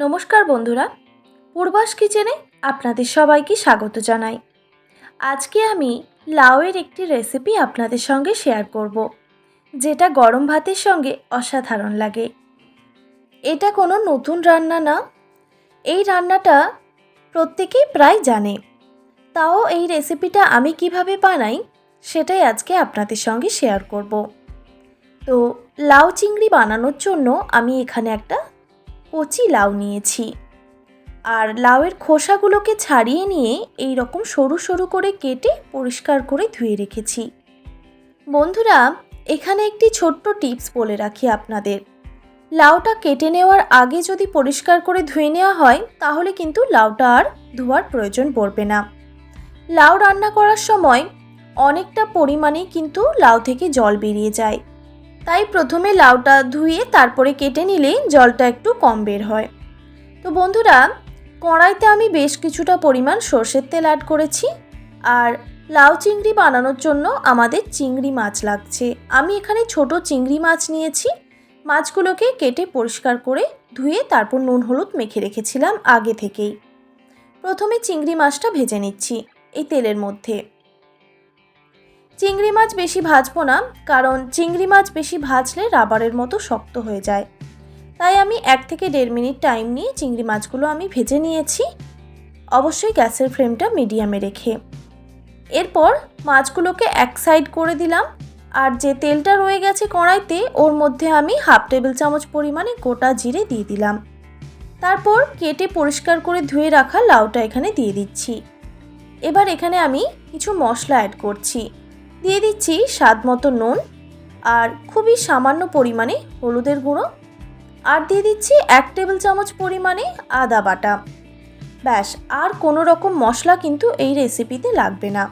নমস্কার বন্ধুরা, পূর্বাস কিচেনে আপনাদের সবাইকে স্বাগত জানাই। আজকে আমি লাউয়ের একটি রেসিপি আপনাদের সঙ্গে শেয়ার করব, যেটা গরম ভাতের সঙ্গে অসাধারণ লাগে। এটা কোনো নতুন রান্না না, এই রান্নাটা প্রত্যেকেই প্রায় জানে। তাও এই রেসিপিটা আমি কীভাবে বানাই, সেটাই আজকে আপনাদের সঙ্গে শেয়ার করব। তো, লাউ চিংড়ি বানানোর জন্য আমি এখানে একটা কচি লাউ নিয়েছি। আর লাউয়ের খোসাগুলোকে ছাড়িয়ে নিয়ে এই রকম সরু সরু করে কেটে পরিষ্কার করে ধুয়ে রেখেছি। বন্ধুরা, এখানে একটি ছোট্ট টিপস বলে রাখি আপনাদের। লাউটা কেটে নেওয়ার আগে যদি পরিষ্কার করে ধুয়ে নেওয়া হয়, তাহলে কিন্তু লাউটা আর ধোয়ার প্রয়োজন পড়বে না। লাউ রান্না করার সময় অনেকটা পরিমাণে কিন্তু লাউ থেকে জল বেরিয়ে যায়। তাই প্রথমে লাউটা ধুয়ে তারপরে কেটে নিলেই জলটা একটু কম বের হয়। তো বন্ধুরা, কড়াইতে আমি বেশ কিছুটা পরিমাণ সর্ষের তেল অ্যাড করেছি আর লাউ চিংড়ি বানানোর জন্য আমাদের চিংড়ি মাছ লাগছে। আমি এখানে ছোট চিংড়ি মাছ নিয়েছি। মাছগুলোকে কেটে পরিষ্কার করে ধুয়ে তারপর নুন হলুদ মেখে রেখেছিলাম আগে থেকেই। প্রথমে চিংড়ি মাছটা ভেজে নিচ্ছি এই তেলের মধ্যে। চিংড়ি মাছ বেশি ভাজবো না, কারণ চিংড়ি মাছ বেশি ভাজলে রাবারের মতো শক্ত হয়ে যায়। তাই আমি এক থেকে দেড় মিনিট টাইম নিয়ে চিংড়ি মাছগুলো আমি ভেজে নিয়েছি। অবশ্যই গ্যাসের ফ্লেমটা মিডিয়ামে রেখে। এরপর মাছগুলোকে এক সাইড করে দিলাম, আর যে তেলটা রয়ে গেছে কড়াইতে, ওর মধ্যে আমি হাফ টেবিল চামচ পরিমাণে গোটা জিরে দিয়ে দিলাম। তারপর কেটে পরিষ্কার করে ধুয়ে রাখা লাউটা এখানে দিয়ে দিচ্ছি। এবার এখানে আমি কিছু মশলা অ্যাড করছি। দিয়ে দিচ্ছি স্বাদ মতো নুন আর খুবই সামান্য পরিমাণে হলুদের গুঁড়ো। আর দিয়ে দিচ্ছি এক টেবিল চামচ পরিমাণে আদা বাটা। ব্যাস, আর কোনো রকম মশলা কিন্তু এই রেসিপিতে লাগবে না।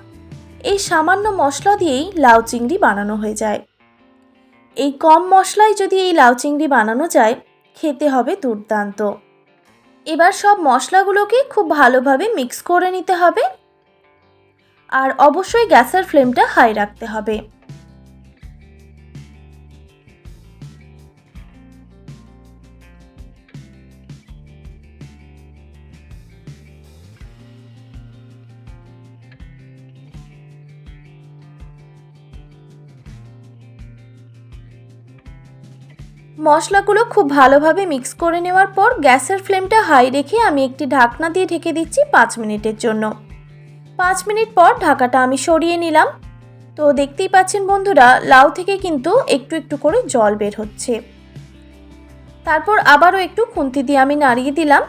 এই সামান্য মশলা দিয়েই লাউ চিংড়ি বানানো হয়ে যায়। এই কম মশলায় যদি এই লাউ চিংড়ি বানানো যায়, খেতে হবে দুর্দান্ত। এবার সব মশলাগুলোকে খুব ভালোভাবে মিক্স করে নিতে হবে। আর অবশ্যই গ্যাসের ফ্লেমটা হাই রাখতে হবে। মশলাগুলো খুব ভালোভাবে মিক্স করে নেওয়ার পর গ্যাসের ফ্লেমটা হাই রেখে আমি একটি ঢাকনা দিয়ে ঢেকে দিচ্ছি পাঁচ মিনিটের জন্য। পাঁচ মিনিট পর ঢাকাটা আমি সরিয়ে নিলাম। তো দেখতেই পাচ্ছেন বন্ধুরা, লাউ থেকে কিন্তু একটু একটু করে জল বের হচ্ছে। তারপর আবারও একটু খুন্তি দিয়ে আমি নাড়িয়ে দিলাম।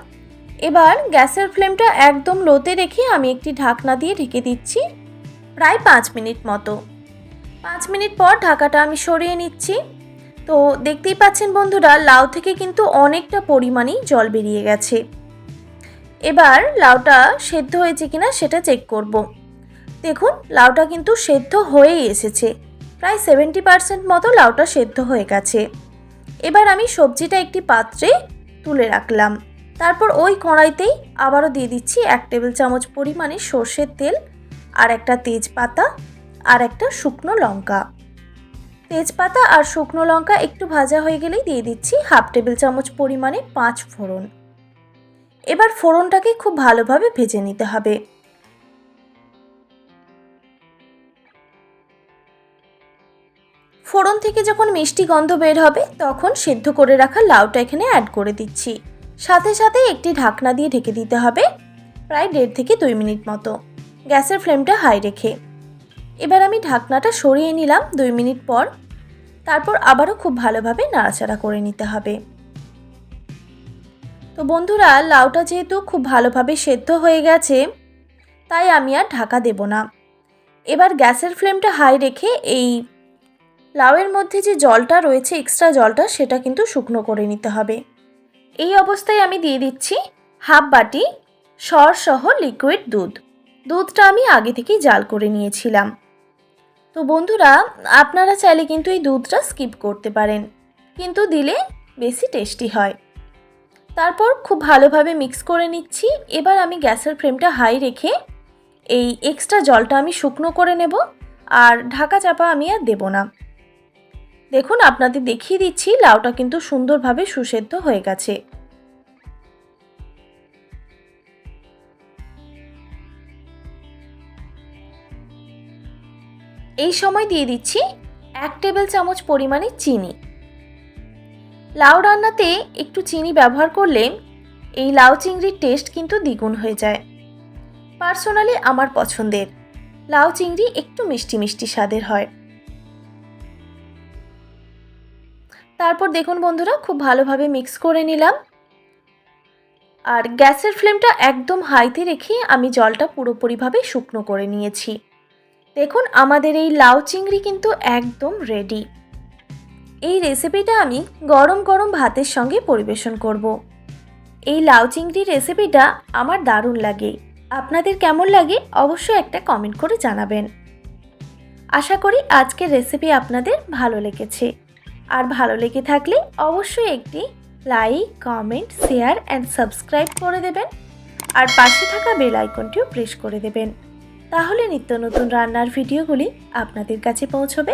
এবার গ্যাসের ফ্লেমটা একদম লোতে রেখে আমি একটি ঢাকনা দিয়ে ঢেকে দিচ্ছি প্রায় পাঁচ মিনিট মতো। পাঁচ মিনিট পর ঢাকাটা আমি সরিয়ে নিচ্ছি। তো দেখতেই পাচ্ছেন বন্ধুরা, লাউ থেকে কিন্তু অনেকটা পরিমাণেই জল বেরিয়ে গেছে। এবার লাউটা সেদ্ধ হয়েছে কিনা সেটা চেক করব। দেখুন, লাউটা কিন্তু সেদ্ধ হয়েই এসেছে। প্রায় সেভেন্টি পারসেন্ট মতো লাউটা সেদ্ধ হয়ে গেছে। এবার আমি সবজিটা একটি পাত্রে তুলে রাখলাম। তারপর ওই কড়াইতেই আবারও দিয়ে দিচ্ছি এক টেবিল চামচ পরিমাণে সর্ষের তেল, আর একটা তেজপাতা, আর একটা শুকনো লঙ্কা। তেজপাতা আর শুকনো লঙ্কা একটু ভাজা হয়ে গেলেই দিয়ে দিচ্ছি হাফ টেবিল চামচ পরিমাণে পাঁচ ফোড়ন। এবার ফোড়নটাকে খুব ভালোভাবে ভেজে নিতে হবে। ফোড়ন থেকে যখন মিষ্টি গন্ধ বের হবে, তখন সেদ্ধ করে রাখা লাউটা এখানে অ্যাড করে দিচ্ছি। সাথে সাথে একটি ঢাকনা দিয়ে ঢেকে দিতে হবে, প্রায় দেড় থেকে দুই মিনিট মতো। গ্যাসের ফ্লেমটা হাই রেখে। এবার আমি ঢাকনাটা সরিয়ে নিলাম দুই মিনিট পর। তারপর আবারও খুব ভালোভাবে নাড়াচাড়া করে নিতে হবে। তো বন্ধুরা, লাউটা যেহেতু খুব ভালোভাবে সেদ্ধ হয়ে গেছে, তাই আমি আর ঢাকা দেব না। এবার গ্যাসের ফ্লেমটা হাই রেখে এই লাউয়ের মধ্যে যে জলটা রয়েছে, এক্সট্রা জলটা, সেটা কিন্তু শুকনো করে নিতে হবে। এই অবস্থায় আমি দিয়ে দিচ্ছি হাফ বাটি সরসহ লিকুইড দুধ। দুধটা আমি আগে থেকেই জাল করে নিয়েছিলাম। তো বন্ধুরা, আপনারা চাইলে কিন্তু এই দুধটা স্কিপ করতে পারেন, কিন্তু দিলে বেশি টেস্টি হয়। তারপর খুব ভালোভাবে মিক্স করে নিচ্ছি। এবার আমি গ্যাসের ফ্রেমটা হাই রেখে এই এক্সট্রা জলটা আমি শুকনো করে নেব, আর ঢাকা চাপা আমি আর দেব না। দেখুন, আপনাদের দেখিয়ে দিচ্ছি, লাউটা কিন্তু সুন্দরভাবে সুসেদ্ধ হয়ে গেছে। এই সময় দিয়ে দিচ্ছি এক টেবিল চামচ পরিমাণে চিনি। লাউ রান্নাতে একটু চিনি ব্যবহার করলে এই লাউ চিংড়ির টেস্ট কিন্তু দ্বিগুণ হয়ে যায়। পার্সোনালি আমার পছন্দের লাউ চিংড়ি একটু মিষ্টি মিষ্টি স্বাদের হয়। তারপর দেখুন বন্ধুরা, খুব ভালোভাবে মিক্স করে নিলাম। আর গ্যাসের ফ্লেমটা একদম হাইতে রেখে আমি জলটা পুরোপুরিভাবে শুকনো করে নিয়েছি। দেখুন, আমাদের এই লাউ চিংড়ি কিন্তু একদম রেডি এই রেসিপিটা আমি গরম গরম ভাতের সঙ্গে পরিবেশন করব। এই লাউ চিংড়ি রেসিপিটা আমার দারুণ লাগে। আপনাদের কেমন লাগে অবশ্যই একটা কমেন্ট করে জানাবেন। আশা করি আজকের রেসিপি আপনাদের ভালো লেগেছে। আর ভালো লেগে থাকলে অবশ্যই একটি like comment share and subscribe করে দেবেন। আর পাশে থাকা বেল আইকনটিও প্রেস করে দেবেন। তাহলে নিত্য নতুন রান্নার ভিডিওগুলি আপনাদের কাছে পৌঁছবে।